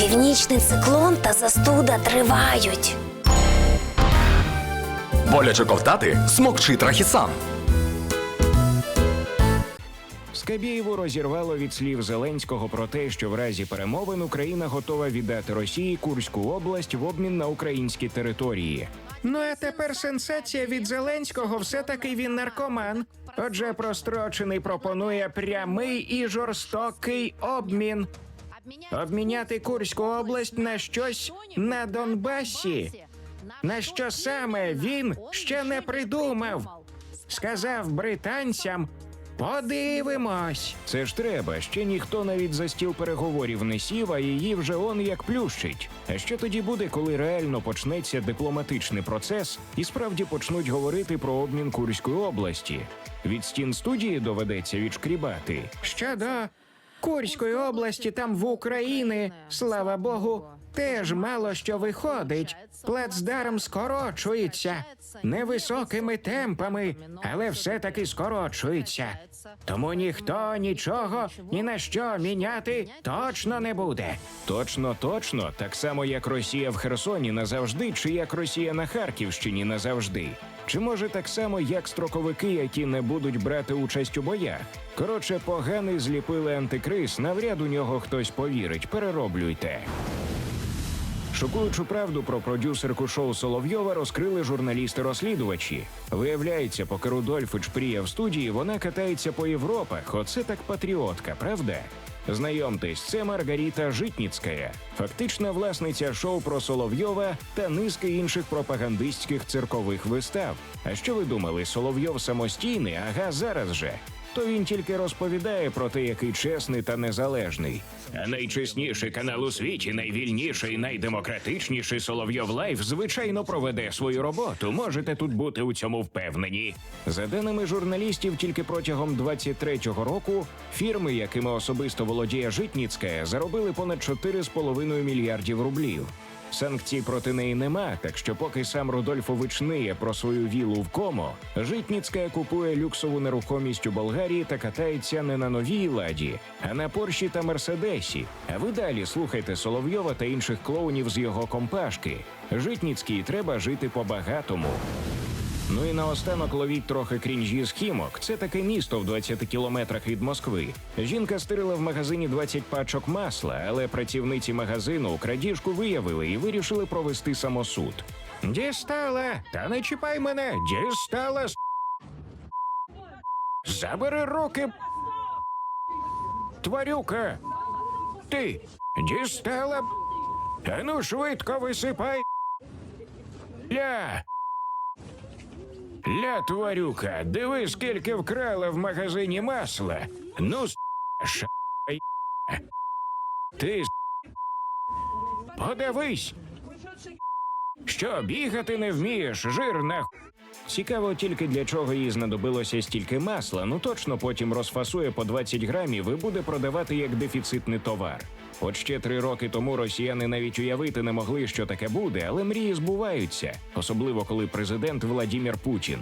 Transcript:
Північний циклон та застуда тривають. Боляче ковтати смокчи трахісан. Скабєєву розірвало від слів Зеленського про те, що в разі перемовин Україна готова віддати Росії Курську область в обмін на українські території. Ну а тепер сенсація від Зеленського все-таки він наркоман. Отже, прострочений пропонує прямий і жорстокий обмін. Обміняти Курську область на щось на Донбасі. На що саме він ще не придумав. Сказав британцям. Подивимось. Це ж треба. Ще ніхто навіть за стіл переговорів не сів, а її вже он як плющить. А що тоді буде, коли реально почнеться дипломатичний процес і справді почнуть говорити про обмін Курської області? Від стін студії доведеться відшкрібати. Щодо Курської області, там в Україні, слава Богу, теж мало що виходить. Плацдарм скорочується невисокими темпами, але все-таки скорочується. Тому ніхто нічого ні на що міняти точно не буде. Точно, точно, так само як Росія в Херсоні назавжди, чи як Росія на Харківщині назавжди. Чи може так само, як строковики, які не будуть брати участь у боях? Коротше, поганий зліпили антикриз, навряд у нього хтось повірить. Перероблюйте. Шокуючу правду про продюсерку шоу Соловйова розкрили журналісти-розслідувачі. Виявляється, поки Рудольфич пріє в студії, вона катається по Європах. Оце так патріотка, правда? Знайомтесь, це Маргарита Житніцька, фактична власниця шоу про Соловйова та низки інших пропагандистських циркових вистав. А що ви думали, Соловйов самостійний? Ага, зараз же. То він тільки розповідає про те, який чесний та незалежний. А найчесніший канал у світі, найвільніший, найдемократичніший Соловйов Лайф, звичайно, проведе свою роботу. Можете тут бути у цьому впевнені. За даними журналістів, тільки протягом 23-го року фірми, якими особисто володіє Житніцька, заробили понад 4,5 мільярдів рублів. Санкцій проти неї нема, так що поки сам Рудольфович ниє про свою вілу в комо, Житніцька купує люксову нерухомість у Болгарії та катається не на новій ладі, а на Порші та Мерседесі. А ви далі слухайте Соловйова та інших клоунів з його компашки. Житніцькій треба жити по-багатому. Ну і наостанок ловіть трохи крінжі з хімок. Це таке місто в 20 кілометрах від Москви. Жінка стирила в магазині 20 пачок масла, але працівниці магазину крадіжку виявили і вирішили провести самосуд. Дістала, та не чіпай мене, дістала. Забери руки. Тварюка. Ти дістала. А ну швидко висипай. Ля. Ля, тварюка, диви, скільки вкрала в магазині масла. Ну, с***, ша... Ти с***. Подивись. Що, бігати не вмієш, жирна х**. Цікаво тільки для чого їй знадобилося стільки масла, ну точно потім розфасує по 20 грамів і буде продавати як дефіцитний товар. От ще три роки тому росіяни навіть уявити не могли, що таке буде, але мрії збуваються, особливо коли президент Владімір Путін.